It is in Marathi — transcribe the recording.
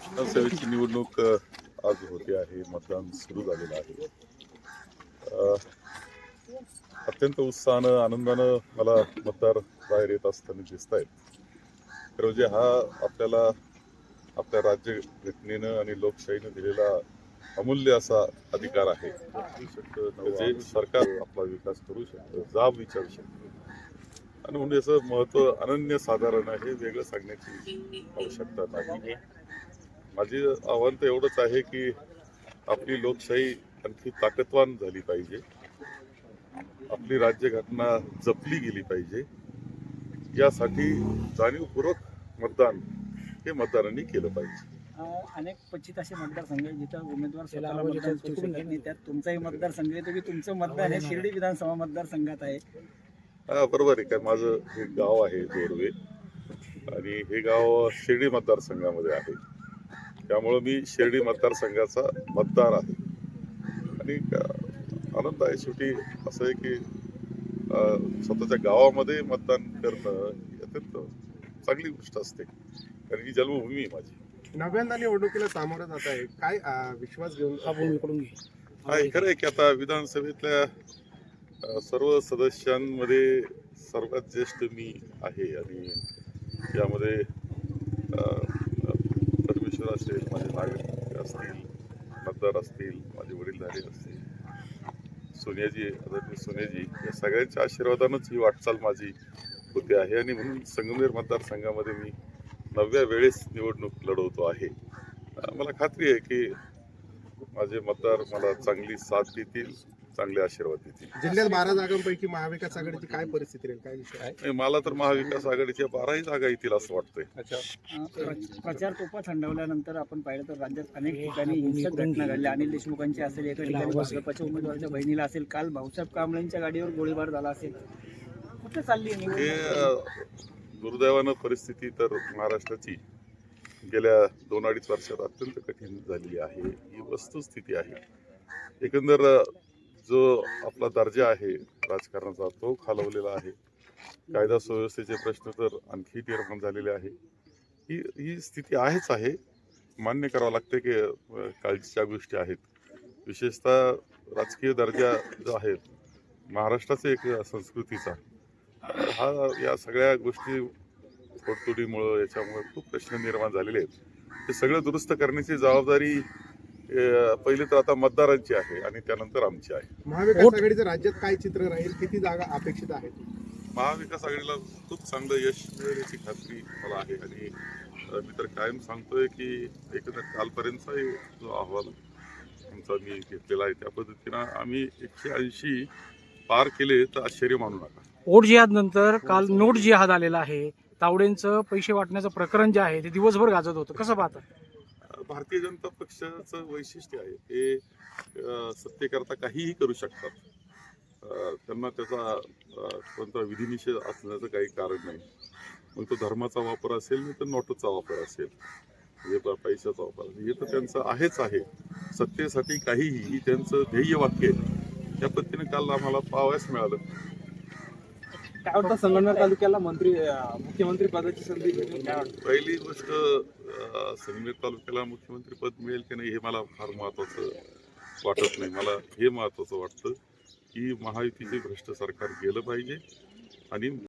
विधानसभेची निवडणूक आज होते आहे मतदान सुरू झालेलं आहे. अत्यंत उत्साहानं आनंदानं मला मतदार बाहेर येत असताना दिसत आहेत तर म्हणजे हा आपल्याला आपल्या राज्य घटनेनं आणि लोकशाहीनं दिलेला अमूल्य असा अधिकार आहे. जे सरकार आपला विकास करू शकतं जाब विचारू शकतं. आणि म्हणजे याचं महत्त्व अनन्य साधारण आहे वेगळं सांगण्याची आवश्यकता नाही. माझी आव्हान तर एवढंच आहे की आपली लोकशाही आणखी ताकदवान झाली पाहिजे. आपली राज्यघटना जपली गेली पाहिजे. यासाठी जाणीवपूर्वक मतदान हे मतदारांनी केलं पाहिजे. अनेक क्वचित असे मतदारसंघ आहे जिथं उमेदवार स्वतःला मतदान नाही. त्यात तुमचाही मतदारसंघ आहे. तुम्ही तुमचं मतदान हे शिर्डी विधानसभा मतदारसंघात आहे. हा बरोबर आहे. काय माझं हे गाव आहे जोरवे. आणि हे गाव शिर्डी मतदारसंघामध्ये आहे. त्यामुळं मी शिर्डी मतदारसंघाचा मतदार आहे. आणि आनंद आहे. शेवटी असं आहे की स्वतःच्या गावामध्ये मतदान करणं अत्यंत चांगली गोष्ट असते. कारण ही जन्मभूमी आहे माझी. नव्यांदा निवडणुकीला सामोरं जात आहे. काय विश्वास घेऊन हा हे खरं आहे की आता विधानसभेतल्या सर्व सदस्यांमध्ये सर्वात ज्येष्ठ मी आहे आणि यामध्ये परमेश्वर असेल माझे नागरिक असतील मतदार असतील माझे वडीलधारे असतील सोनियाजी आदरणीय सोनियाजी या सगळ्यांच्या आशीर्वादानंच ही वाटचाल माझी होते आहे आणि म्हणून संगमेर मतदारसंघामध्ये मी नवव्या वेळेस निवडणूक लढवतो आहे. मला खात्री आहे की माझे मतदार मला चांगली साथ देतील चांगले आशीर्वाद देतील. जिल्ह्यात बारा जागांपैकी महाविकास आघाडीची काय परिस्थिती राहील? काय विषय? मला तर महाविकास आघाडीच्या बाराही जागा येतील असं वाटतंय. प्रचार तोफा थंडवल्यानंतर आपण पाहिलं तर राज्यात अनेक ठिकाणी हिंसक घटना घडल्या. अनिल देशमुखांची असेल एका ठिकाणी भाजपच्या उमेदवाराच्या बहिणीला असेल. काल भाऊसाहेब कांबळेंच्या गाडीवर गोळीबार झाला असेल. कुठे चालली हे दुर्दैवानं परिस्थिती तर महाराष्ट्राची गेल्या दोन अडीच वर्षात अत्यंत कठीण झालेली आहे. ही वस्तुस्थिती आहे. एकंदर जो आपला दर्जा आहे राजकारणाचा तो खालवलेला आहे. कायदा सुव्यवस्थेचे प्रश्न तर आणखी निर्माण झालेले आहे. ही ही स्थिती आहेच आहे. मान्य करावं लागते की काळजीच्या गोष्टी आहेत. विशेषतः राजकीय दर्जा जो आहे महाराष्ट्राचा एक संस्कृतीचा. हा या सगळ्या गोष्टी तोडतोडीमुळं याच्यामुळे खूप प्रश्न निर्माण झालेले आहेत. हे सगळं दुरुस्त करण्याची जबाबदारी पहिले तर आता मतदारांची आहे आणि त्यानंतर आमची आहे. महाविकास आघाडीचं राज्यात काय चित्र राहील? किती जागा अपेक्षित आहेत? महाविकास आघाडीला खूप चांगलं यश मिळेल याची खात्री मला आहे आणि मी तर कायम सांगतोय की एकंदर कालपर्यंतचा जो अहवाल आमचा मी घेतलेला आहे त्या पद्धतीनं आम्ही एकशे ऐंशी पार केले तर आश्चर्य मानू नका. वोट जिहाद नंतर काल नोट जिहाद आलेला आहे. तावडेंचं पैसे वाटण्याचं प्रकरण जे आहे ते दिवसभर गाजत होतं. कसं पाहता? भारतीय जनता पक्षाचं वैशिष्ट्य आहे. ते अ, सत्तेकरता काहीही करू शकतात. अ, त्यांना त्याचा अ, कोणता विधिनिषेध असण्याचं काही कारण नाही. मग तो धर्माचा वापर असेल नाही तर नोटचा वापर असेल. म्हणजे प- पैशाचा वापर असेल हे तर त्यांचं आहेच आहे. सत्तेसाठी काहीही ही त्यांचं ध्येय वाक्य आहे. त्या पद्धतीने काल आम्हाला पाहावयास मिळालं. काय वाटतं संगमनेर तालुक्याला मंत्री मुख्यमंत्री पदाची संधी मिळेल काय वाटतं? पहिली गोष्ट अ, संगमेर तालुक्याला मुख्यमंत्री पद मिळेल की नाही हे मला फार महत्वाचं वाटत नाही. मला हे महत्वाचं वाटतं की महायुतीचे भ्रष्ट सरकार गेलं पाहिजे आणि